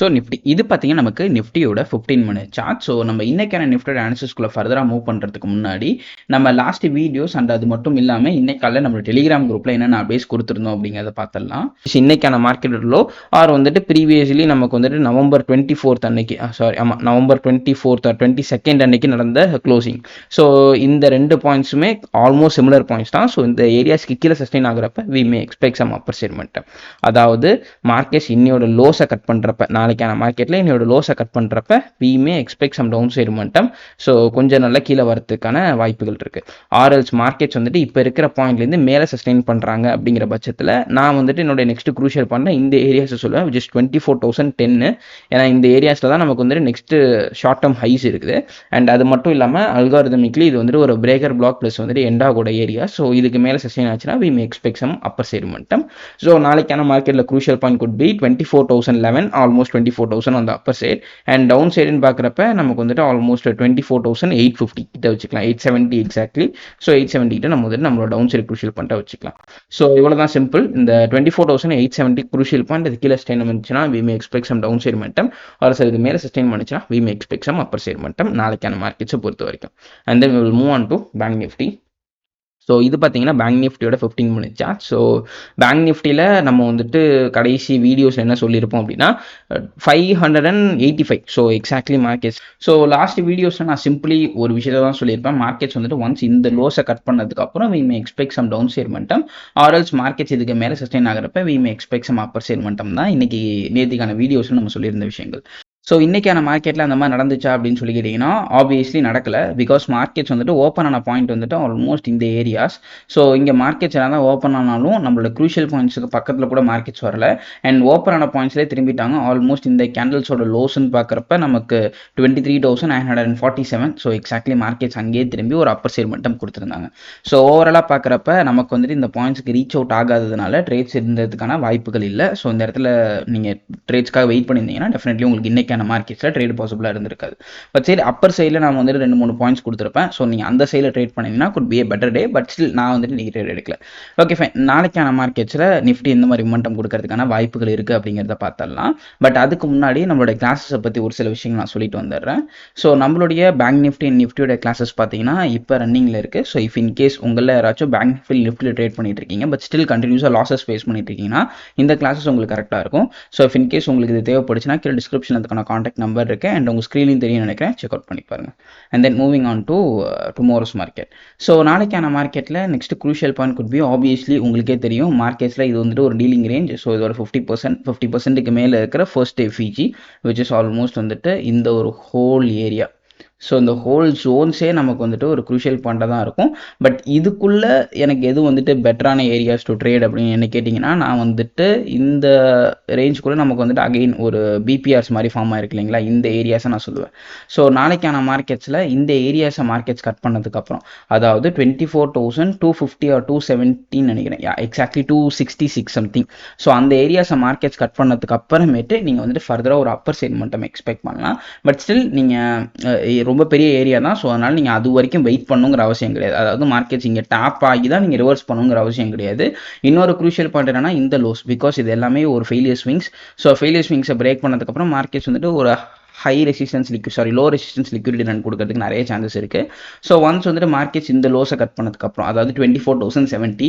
So Nifty இது பார்த்தீங்கன்னா நமக்கு நிஃப்டியோட ஃபிஃப்டீன் மினிட் சார்ட் ஸோ நம்ம இன்னைக்கான நிஃப்டோட ஆன்சர்ஸ்குள்ளே ஃபர்தராக மூவ் பண்ணுறதுக்கு முன்னாடி நம்ம லாஸ்ட் வீடியோஸ் அண்ட் அது மட்டும் இல்லாமல் இன்னைக்கால நம்ம டெலிகிராம் குரூப்பில் என்னென்ன அப்டேட்ஸ் கொடுத்துருந்தோம் அப்படிங்கிறத பார்த்துடலாம். இன்னைக்கான மார்க்கெட் லோ ஆர் வந்துட்டு ப்ரீவியஸ்லி நமக்கு வந்துட்டு நவம்பர் டுவெண்ட்டி ஃபோர்த் அன்னைக்கு சாரி ஆமாம் November twenty fourth twenty second அன்னைக்கு நடந்த க்ளோசிங் ஸோ இந்த ரெண்டு பாயிண்ட்ஸுமே ஆல்மோஸ்ட் சிமிலர் பாயிண்ட்ஸ் தான். ஸோ இந்த ஏரியாஸ்க்கு கீழே sustain ஆகிறப்ப we may expect some upper அதாவது மார்க்கெட்ஸ் இன்னையோட லோஸை கட் பண்ணுறப்ப நான் நாளைக்கான மார்க்கெட்டில் என்னோட லோஸை கட் பண்ணுறப்ப we may expect some down side மட்டம் ஸோ கொஞ்சம் நல்லா கீழே வரதுக்கான வாய்ப்புகள் இருக்குது ஆர்எல்ஸ் மார்க்கெட்ஸ் வந்துட்டு இப்போ இருக்கிற பாயிண்ட்லேருந்து மேலே சஸ்டெயின் பண்ணுறாங்க அப்படிங்கிற பட்சத்தில் நான் வந்துட்டு என்னோட நெக்ஸ்ட் க்ரூஷியல் பண்ண இந்த ஏரியாஸை சொல்லுவேன் which is twenty four thousand டென்னு ஏன்னா இந்த ஏரியாஸில் தான் நமக்கு வந்துட்டு நெக்ஸ்ட் ஷார்ட் டேர்ம் ஹைஸ் இருக்குது. அண்ட் அது மட்டும் இல்லாமல் அல்காரிதமிக்லி இது வந்துட்டு ஒரு பிரேக்கர் பிளாக் ப்ளஸ் வந்துட்டு எண்டாகோட ஏரியா ஸோ இதுக்கு மேலே சஸ்டெயின் ஆச்சுன்னா we may expect some upper side மட்டம் ஸோ நாளைக்கான மார்க்கெட்டில் crucial point could be twenty four thousand eleven almost twenty four thousand அந்த அப்பர் சைட் அண்ட் டவுன் சைடுன்னு பார்க்குறப்ப நமக்கு வந்துட்டு almost twenty four thousand eight fifty கிட்ட வச்சுக்கலாம். Eight seventy exactly so eight seventy கிட்ட நம்ம வந்துட்டு நம்மளோட டவுன் சைடு குரூஷியல் பண்ணிட்டு வச்சுக்கலாம். ஸோ இவ்வளோ தான் சிம்பிள் இந்த twenty four thousand eight seventy crucial point அது கீழே ஸ்டெயின் வந்துச்சுன்னா we may expect some down side மட்டும் ஒரு சார் இது மேலே sustain பண்ணிச்சுன்னா we may expect some upper side மட்டும் நாளைக்கான மார்க்கெட்ஸை பொறுத்த வரைக்கும். And then will move on to bank Nifty so இது பார்த்தீங்கன்னா பேங்க் நிஃப்டியோட fifteen minute chart so bank நிஃப்டியில் நம்ம வந்துட்டு கடைசி வீடியோஸ் என்ன சொல்லியிருப்போம் அப்படின்னா five hundred and eighty five so exactly markets so last வீடியோஸில் நான் சிம்பிளி ஒரு விஷயத்தை தான் சொல்லியிருப்பேன். மார்க்கெட்ஸ் வந்துட்டு ஒன்ஸ் இந்த லோஸை கட் பண்ணதுக்கப்புறம் we may expect some down சேர்மெண்டம் or else markets இதுக்கு மேலே sustain ஆகிறப்ப we may expect some upper சேர்மெண்டம் தான் இன்னைக்கு நேற்றுக்கான வீடியோஸில் நம்ம சொல்லியிருந்த விஷயங்கள். ஸோ இன்றைக்கான மார்க்கெட்டில் அந்த மாதிரி நடந்துச்சா அப்படின்னு சொல்லி கேட்டிங்கன்னா ஆப்வியஸ்லி நடக்கல. பிகாஸ் மார்க்கெட்ஸ் வந்துட்டு ஓப்பன் ஆன பாயிண்ட் வந்துட்டு ஆல்மோஸ்ட் இந்த ஏரியாஸ் ஸோ இங்கே மார்க்கெட்ஸ் எல்லாம் ஓப்பன் ஆனாலும் நம்மளோட க்ரூஷியல் பாயிண்ட்ஸுக்கு பக்கத்தில் கூட மார்க்கெட்ஸ் வரல. அண்ட் ஓப்பன் ஆன பாயிண்ட்ஸ்லேயே திரும்பிட்டாங்க. ஆல்மோஸ்ட் இந்த கேண்டல்ஸோட லோஸ்ன்னு பார்க்குறப்ப நமக்கு twenty three thousand nine hundred and forty seven so exactly markets அங்கேயே திரும்பி ஒரு அப்பர் சைட் மட்டும் கொடுத்துருந்தாங்க. ஸோ ஓவராலாக பார்க்குறப்ப நமக்கு வந்துட்டு இந்த பாயிண்ட்ஸ்க்கு ரீச் அவுட் ஆகாததுனால ட்ரேட்ஸ் இருந்ததுக்கான வாய்ப்புகள் இல்லை. ஸோ இந்த இடத்துல நீங்கள் ட்ரேட்ஸ்க்காக வெயிட் பண்ணியிருந்தீங்கன்னா டெஃபினெட்லி உங்களுக்கு மாதிரியான மார்க்கெட்ஸில் ட்ரேட் பாசிபிளாக இருந்திருக்காது. பட் சரி அப்பர் சைடில் நான் வந்துட்டு ரெண்டு மூணு பாயிண்ட்ஸ் கொடுத்துருப்பேன். ஸோ நீங்கள் அந்த சைடில் ட்ரேட் பண்ணிங்கன்னா could be a better day but still நான் வந்துட்டு நீங்கள் ட்ரேட் எடுக்கல. ஓகே ஃபைன் நாளைக்கான மார்க்கெட்ஸில் நிஃப்டி இந்த மாதிரி மொமெண்டம் கொடுக்கறதுக்கான வாய்ப்புகள் இருக்குது அப்படிங்கிறத பார்த்துடலாம். பட் அதுக்கு முன்னாடி நம்மளோட கிளாஸஸை பற்றி ஒரு சில விஷயங்கள் நான் சொல்லிட்டு வந்துடுறேன். ஸோ நம்மளுடைய பேங்க் நிஃப்டி அண்ட் நிஃப்டியோட கிளாஸஸ் பார்த்தீங்கன்னா இப்போ ரன்னிங்கில் இருக்குது ஸோ இஃப் இன் கேஸ் உங்களில் யாராச்சும் பேங்க் நிஃப்டி நிஃப்டியில் ட்ரேட் பண்ணிட்டு இருக்கீங்க பட் ஸ்டில் கண்டினியூஸாக லாஸஸ் ஃபேஸ் பண்ணிட்டு இருக்கீங்கன்னா இந்த கிளாஸஸ் உங்களுக்கு கரெக்டாக இருக்கும். ஸோ இஃப் இன் கேஸ் உங்களுக்கு இது தேவைப்படுச்சுன்னா கீழே டிஸ்கிரிப்ஷன் அதுக்கான காண்டாக்ட் நம்பர் இருக்கு. அண்ட் உங்கள் ஸ்க்ரீன்லையும் தெரியும் நினைக்கிறேன். செக் அவுட் பண்ணி பாருங்க. And then moving on to tomorrow's market so நாளைக்கான மார்க்கெட்டில் next crucial point could be obviously உங்களுக்கே தெரியும். மார்க்கெட்ஸில் இது வந்துட்டு ஒரு டீலிங் ரேஞ்ச் ஸோ இதோட ஃபிஃப்டி பர்சன்ட் ஃபிஃப்டி பர்சன்ட்டுக்கு மேலே இருக்கிற ஃபர்ஸ்ட் டே ஃபிஜி விச் இஸ் ஆல்மோஸ்ட் வந்துட்டு இந்த ஒரு ஹோல் ஏரியா ஸோ இந்த ஹோல் ஜோன்ஸே நமக்கு வந்துட்டு ஒரு குரூஷியல் பாயிண்டாக தான் இருக்கும். பட் இதுக்குள்ளே எனக்கு எது வந்துட்டு பெட்டரான ஏரியாஸ் டு ட்ரேட் அப்படின்னு என்ன கேட்டிங்கன்னா நான் வந்துட்டு இந்த ரேஞ்சுக்குள்ளே நமக்கு வந்துட்டு அகெயின் ஒரு பிபிஆர்ஸ் மாதிரி ஃபார்ம் ஆயிருக்கு இல்லைங்களா? இந்த ஏரியாஸை நான் சொல்லுவேன். ஸோ நாளைக்கான மார்க்கெட்ஸில் இந்த ஏரியாஸை மார்க்கெட்ஸ் கட் பண்ணதுக்கப்புறம் அதாவது twenty four thousand two fifty or two செவன்ட்டின்னு நினைக்கிறேன். Exactly two sixty six something so அந்த ஏரியாஸை மார்க்கெட்ஸ் கட் பண்ணதுக்கு அப்புறமேட்டு நீங்கள் வந்துட்டு ஃபர்தராக ஒரு அப்பர் செக்மெண்ட்டம் எக்ஸ்பெக்ட் பண்ணலாம். பட் ஸ்டில் நீங்கள் ரொம்ப பெரிய ஏரியா தான். ஸோ அதனால் நீங்கள் அது வரைக்கும் வெயிட் பண்ணுங்கிற அவசியம் கிடையாது. அதாவது மார்க்கெட்ஸ் இங்கே டாப் ஆகி தான் நீங்கள் ரிவர்ஸ் பண்ணுங்கிற அவசியம் கிடையாது. இன்னொரு குரூஷியல் பாயிண்ட் என்னன்னா இந்த லோஸ் பிகாஸ் இது எல்லாமே ஒரு ஃபெயிலியர் ஸ்விங்ஸ் ஸோ ஃபெயிலியர் ஸ்விங்ஸை பிரேக் பண்ணதுக்கப்புறம் மார்க்கெட்ஸ் வந்துட்டு ஒரு high resistance liquid sorry low resistance liquidity run கொடுக்கறதுக்கு நிறைய சான்சஸ் இருக்குது ஸோ ஒன்ஸ் வந்துட்டு மார்க்கெட்ஸ் இந்த லோஸை கட் பண்ணதுக்கப்புறம் அதாவது twenty four thousand seventy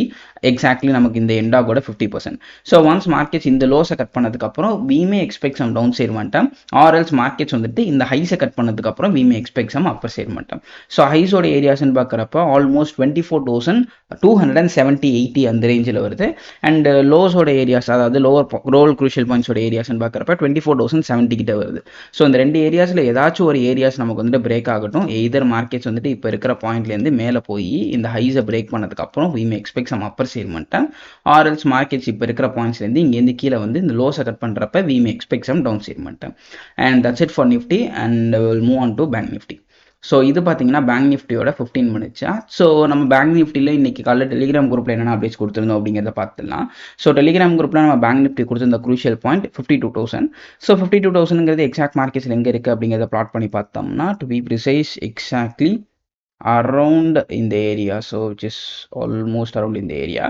exactly நமக்கு இந்த எண்டாகோட fifty percent so once markets இந்த லோஸை கட் பண்ணதுக்கப்புறம் we may expect some down side மாட்டோம் ஆர்எல்ஸ் மார்க்கெட்ஸ் வந்துட்டு இந்த ஹைஸை கட் பண்ணதுக்கப்புறம் we may expect some upper side மாட்டோம் ஸோ ஹைஸோட ஏரியாஸ்ன்னு பார்க்குறப்ப almost twenty four thousand two hundred and seventy eighty அந்த ரேஞ்சில் வருது. அண்ட் லோஸோட ஏரியாஸ் அதாவது லோவர் ரோல் குரூஷியல் பாயிண்ட்ஸோட ஏரியாஸ்ன்னு பார்க்குறப்ப டுவெண்ட்டி ஃபோர் தௌசண்ட் செவன்ட்டி கிட்ட வருது. ஸோ இந்த ரெண்டு ஏரியாஸில் ஏதாச்சும் ஒரு ஏரியாஸ் நமக்கு வந்துட்டு பிரேக் ஆகட்டும். எய்தர் மார்க்கெட்ஸ் வந்துட்டு இப்போ இருக்கிற பாயிண்ட்லேருந்து மேலே போய் இந்த ஹைஸை பிரேக் பண்ணதுக்கப்புறம் we may expect some upper சேர்மெண்ட்டை ஆர்எல்ஸ் markets இப்போ இருக்கிற பாயிண்ட்ஸ்லேருந்து இங்கேருந்து கீழே வந்து இந்த லோஸை கட் பண்ணுறப்ப we may expect some down சேர்மெண்ட்டை and that's it for Nifty and will move on to bank Nifty so இது பார்த்தீங்கன்னா பேங்க் நிஃப்டியோட ஃபிஃப்டீன் மினிட்ஸா ஸோ நம்ம பேங்க் நிஃப்டியில் இன்னைக்கு காலையில் டெலிகிராம் குரூப்பில் என்னென்ன அப்டேட்ஸ் கொடுத்துருந்தோம் அப்படிங்கிறத பார்த்துலாம் ஸோ டெலிகிராம் குரூப்பில் நம்ம bank Nifty கொடுத்துருந்த crucial point fifty two thousand so fifty two தௌசண்ட்ங்கிறது exact மார்க்கெட்ஸில் எங்கே இருக்குது அப்படிங்கிறத ப்ளாட் பண்ணி பார்த்தோம்னா to be precise exactly around இந்த area so which is almost around இந்த ஏரியா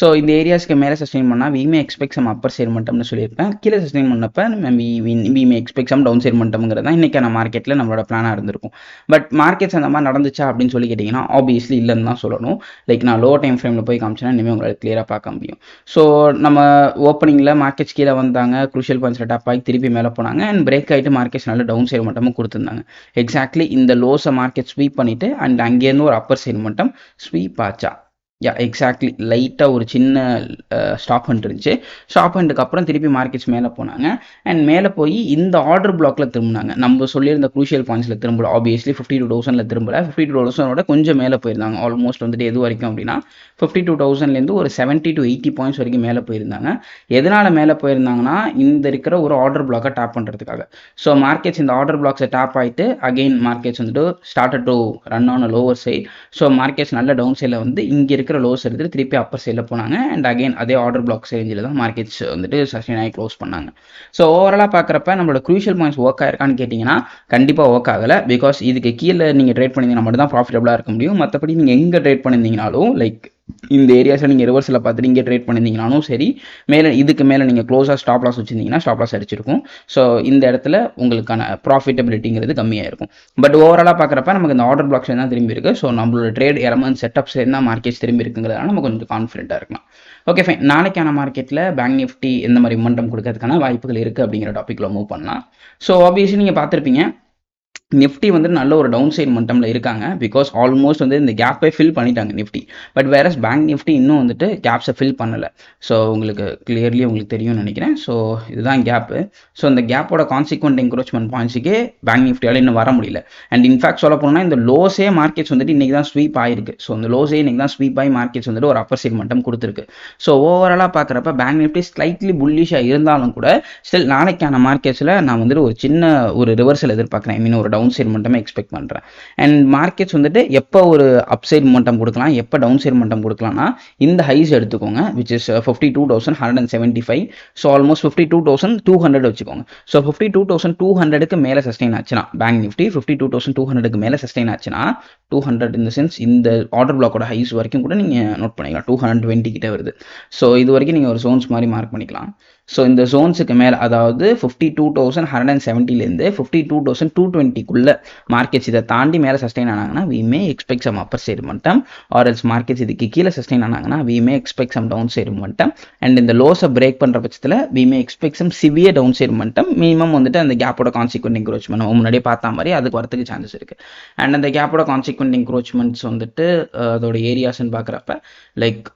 ஸோ இந்த ஏரியாஸ்க்கு மேலே சஸ்டெயின் பண்ணால் we may expect some upper side மட்டும்னு சொல்லியிருப்பேன். கீழே சஸ்டெயின் பண்ணப்போ we we may expect some down side மட்டும்ங்கிறது தான் இன்றைக்கான மார்க்கெட்டில் நம்மளோட பிளானாக இருந்திருக்கும். பட் மார்க்கெட்ஸ் அந்த மாதிரி நடந்துச்சா அப்படின்னு சொல்லி கேட்டிங்கன்னா ஆப்வியஸ்லி இல்லைன்னு தான் சொல்லணும். லைக் நான் லோ டைம் ஃப்ரேமில் போய் காமிச்சேன்னா இனிமேல் உங்களால் கிளியராக பார்க்க முடியும். ஸோ நம்ம ஓப்பனிங்கில் மார்க்கெட்ஸ் கீழே வந்தாங்க குரூஷியல் பாயிண்ட்ஸ் டாப் ஆகி திருப்பி மேலே போனாங்க அண்ட் பிரேக் ஆகிட்டு மார்க்கெட்ஸ் நல்ல டவுன் சைடு மட்டும் கொடுத்துருந்தாங்க. எக்ஸாக்ட்லி இந்த லோஸை மார்க்கெட் ஸ்வீப் பண்ணிவிட்டு அண்ட் அங்கேருந்து ஒரு அப்பர் சைடு மட்டும் ஸ்வீப் ஆச்சா? யா எக்ஸாக்ட்லி லைட்டாக ஒரு சின்ன ஸ்டாப் ஹண்ட் இருந்துச்சு. ஸ்டாப் ஹண்ட்டுக்கு அப்புறம் திருப்பி மார்க்கெட்ஸ் மேலே போனாங்க. அண்ட் மேலே போய் இந்த ஆர்டர் பிளாக்ல திரும்பினாங்க. நம்ம சொல்லியிருந்த குரூஷியல் பாயிண்ட்ஸில் திரும்பல. ஆப்வியஸ்லி ஃபிஃப்டி டூ தௌசண்டில் திரும்பல. ஃபிஃப்டி டூ தௌசண்டோட கொஞ்சம் மேலே போயிருந்தாங்க. ஆல்மோஸ்ட் வந்துட்டு எது வரைக்கும் அப்படின்னா ஃபிஃப்டி டூ தௌசண்ட்லேருந்து ஒரு செவன்ட்டி டு எயிட்டி பாயிண்ட்ஸ் வரைக்கும் மேலே போயிருந்தாங்க. எதனால் மேலே போயிருந்தாங்கன்னா இந்த இருக்கிற ஒரு ஆர்டர் பிளாக்கை டேப் பண்ணுறதுக்காக ஸோ மார்க்கெட்ஸ் இந்த ஆர்டர் பிளாக்ஸை டேப் ஆகிட்டு அகெயின் மார்க்கெட்ஸ் வந்துட்டு start to run on lower side so markets நல்ல டவுன் சைடில் வந்து இங்கே இருக்கிற லோஸ் எடுத்துட்டு திருப்பி அப்பர் சைடில் போனாங்க. அண்ட் அகைன் அதே ஆர்டர் பிளாக் ரேஞ்சில் தான் மார்க்கெட்ஸ் வந்துட்டு சஸ்டெயின் ஆகி க்ளோஸ் பண்ணாங்க ஸோ ஓவராலாக பார்க்குறப்ப நம்மளோட க்ரூஷியல் பாயிண்ட்ஸ் ஒர்க் ஆயிருக்கான்னு கேட்டிங்கன்னா கண்டிப்பாக ஒர்க் ஆகலை. பிகாஸ் இதுக்கு கீழே நீங்கள் ட்ரேட் பண்ணிங்கன்னா மட்டும் தான் ப்ராஃபிட்டபுளாக இருக்க முடியும். மற்றபடி நீங்கள் எங்கே ட்ரேட் பண்ணியிருந்தீங்கனாலும் லைக் இந்த ஏரியாஸில் நீங்கள் ரிவர்ஸில் பார்த்துட்டு இங்கே ட்ரேட் பண்ணியிருந்தீங்கனாலும் சரி மேலே இதுக்கு மேலே நீங்கள் க்ளோஸாக ஸ்டாப் லாஸ் வச்சுருந்தீங்கன்னா ஸ்டாப் லாஸ் அடிச்சிருக்கும். ஸோ இந்த இடத்துல உங்களுக்கான ப்ராஃபிட்டபிலிட்டிங்கிறது கம்மியாக இருக்கும் பட் ஓவராலாக பார்க்குறப்ப நமக்கு இந்த ஆர்டர் பிளாக்ஸ் தான் திரும்பி இருக்குது ஸோ நம்மளோட ட்ரேட் இறமன் செட்டப்ஸ் என்ன மார்க்கெட்ஸ் திரும்பி இருக்குங்கிறதுனால நம்ம கொஞ்சம் கான்ஃபிடென்ட்டாக இருக்கலாம். ஓகே ஃபைன் நாளைக்கான மார்க்கெட்டில் பேங்க் நிஃப்டி எந்த மாதிரி மண்டம் கொடுக்கறதுக்கான வாய்ப்புகள் இருக்குது அப்படிங்கிற டாப்பிக்கில் மூவ் பண்ணலாம். ஸோ ஆப்வியஸ்லி நீங்கள் பார்த்துருப்பீங்க நிஃப்டி வந்து நல்ல ஒரு டவுன் சைட் மட்டமில் இருக்காங்க. பிகாஸ் ஆல்மோஸ்ட் வந்து இந்த கேப்பை ஃபில் பண்ணிட்டாங்க நிஃப்டி. பட் வேற பேங்க் நிஃப்டி இன்னும் வந்துட்டு கேப்ஸை ஃபில் பண்ணலை. ஸோ உங்களுக்கு கிளியர்லி உங்களுக்கு தெரியும்னு நினைக்கிறேன். ஸோ இதுதான் கேப்பு ஸோ இந்த கேப்போட கான்சிக்வெண்ட் என்க்ரோச்மெண்ட் பாயிண்ட்ஸுக்கே பேங்க் நிஃப்டியால் இன்னும் வர முடியல. அண்ட் இன்ஃபேக்ட் சொல்ல போனால் இந்த லோஸே மார்க்கெட்ஸ் வந்துட்டு இன்றைக்கி தான் ஸ்வீப் ஆயிருக்கு. ஸோ இந்த லோஸே இன்றைக்கி தான் ஸ்வீப் ஆகி மார்க்கெட்ஸ் வந்துட்டு ஒரு அப்பர் சைட் மட்டும் கொடுத்துருக்கு. ஸோ ஓவராலாக பார்க்குறப்ப பேங்க் நிஃப்டி ஸ்லைட்லி புல்லிஷாக இருந்தாலும் கூட ஸ்டில் நாளைக்கான மார்க்கெட்ஸில் நான் வந்துட்டு ஒரு சின்ன ஒரு ரிவர்சல் எதிர்பார்க்குறேன். ஐ மீன் ஒரு டவுன் சைட் மட்டுமே எக்ஸ்பெக்ட் பண்ணுறேன் அண்ட் மார்க்கெட்ஸ் வந்துட்டு எப்போ ஒரு அப் சைட் மட்டம் கொடுக்கலாம் எப்போ டவுன் சைட் மட்டம் கொடுக்கலாம்னா இந்த ஹைஸ் எடுத்துக்கோங்க which is fifty two thousand hundred and seventy five so almost fifty two thousand two hundred வச்சுக்கோங்க. So fifty two thousand two ஹண்ட்ரடுக்கு மேலே சஸ்டெயின் ஆச்சுன்னா bank Nifty fifty two thousand two ஹண்ட்ரடுக்கு மேலே sustain ஆச்சுன்னா டூ ஹண்ட்ரட் இந்த sense இந்த order பிளாக்கோட ஹைஸ் வரைக்கும் கூட நீங்கள் நோட் பண்ணிக்கலாம். டூ ஹண்ட்ரட் டுவெண்ட்டி கிட்டே வருது. ஸோ இது வரைக்கும் நீங்கள் ஒரு சோன்ஸ் மாதிரி மார்க் பண்ணிக்கலாம். ஸோ இந்த ஜோன்ஸுக்கு மேலே அதாவது fifty two thousand hundred and செவன்ட்டிலேருந்து fifty two thousand two டுவெண்ட்டிக்குள்ளே மார்க்கெட்ஸ் இதை தாண்டி மேலே sustain ஆனாங்கன்னா we may expect some upper side மட்டும் ஆர் எல்ஸ் மார்க்கெட்ஸ் இதுக்கு கீழே sustain ஆனாங்கன்னா we may expect some down side மட்டும் அண்ட் இந்த லோஸை பிரேக் பண்ணுற பட்சத்தில் we may expect some severe down side மட்டும் மினிமம் வந்துட்டு அந்த கேப்போட கான்சிக்வெண்ட் இன்க்ரோச்மெண்ட் முன்னாடியே பார்த்தா மாதிரி அதுக்கு வரத்துக்கு சான்சஸ் இருக்குது அண்ட் அந்த கேப்போட கான்சிக்வெண்ட் இன்க்ரோச்மெண்ட்ஸ் வந்துட்டு அதோட ஏரியாஸ்ன்னு பார்க்குறப்ப லைக்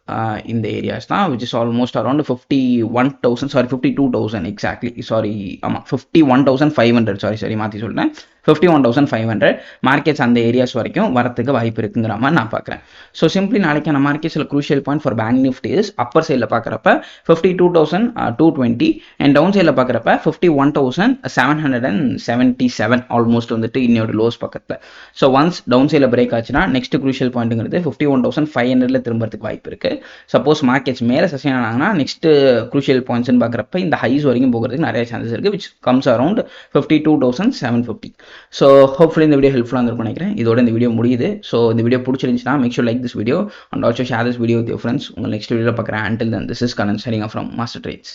இந்த ஏரியாஸ் தான் which is almost around fifty one thousand sorry fifty two thousand exactly sorry ஆமாம் fifty one thousand five hundred sorry sorry மாற்றி சொல்றேன். Fifty one thousand five hundred markets அந்த ஏரியாஸ் வரைக்கும் வரத்துக்கு வாய்ப்பு இருக்குங்கிற மாதிரி நான் பார்க்குறேன். ஸோ சிம்பிளி நாளைக்கான மார்க்கெட்ஸில் crucial point for bank Nifty is upper சைடில் பார்க்குறப்ப fifty two thousand two twenty and down சைடில் பார்க்குறப்ப fifty one thousand seven hundred and seventy seven almost வந்துட்டு இன்னொரு லோஸ் பக்கத்தில். ஸோ ஒன்ஸ் டவுன் சைடில் பிரேக் ஆச்சுன்னா நெக்ஸ்ட் குரூஷியல் பாயிண்ட்டுங்கிறது ஃபிஃப்டி ஒன் தௌசண்ட் ஃபைவ் ஹண்ட்ரட்ல திரும்பறதுக்கு வாய்ப்பு இருக்குது சப்போஸ் மார்க்கெட்ஸ் மேலே சஸ்டைன் ஆனாங்கன்னா நெக்ஸ்ட் குரூஷியல் பாயிண்ட்ஸ்னு பார்க்குறப்ப இந்த ஹைஸ் வரைக்கும் போகிறதுக்கு நிறைய சான்சஸ் இருக்குது which comes around fifty two thousand seven fifty so hopefully இந்த வீடியோ ஹெல்ப்ஃபுல்லாக இருக்கும் நினைக்கிறேன். இதோட இந்த வீடியோ முடியுது. ஸோ இந்த வீடியோ பிடிச்சிருந்துச்சுன்னா make sure like this video and also share this video with your friends உங்கள் நெக்ஸ்ட் வீடியோ பார்க்குறேன் until then this is Kanan சரிங்க ஃப்ரம் மாஸ்டர் ட்ரேட்ஸ்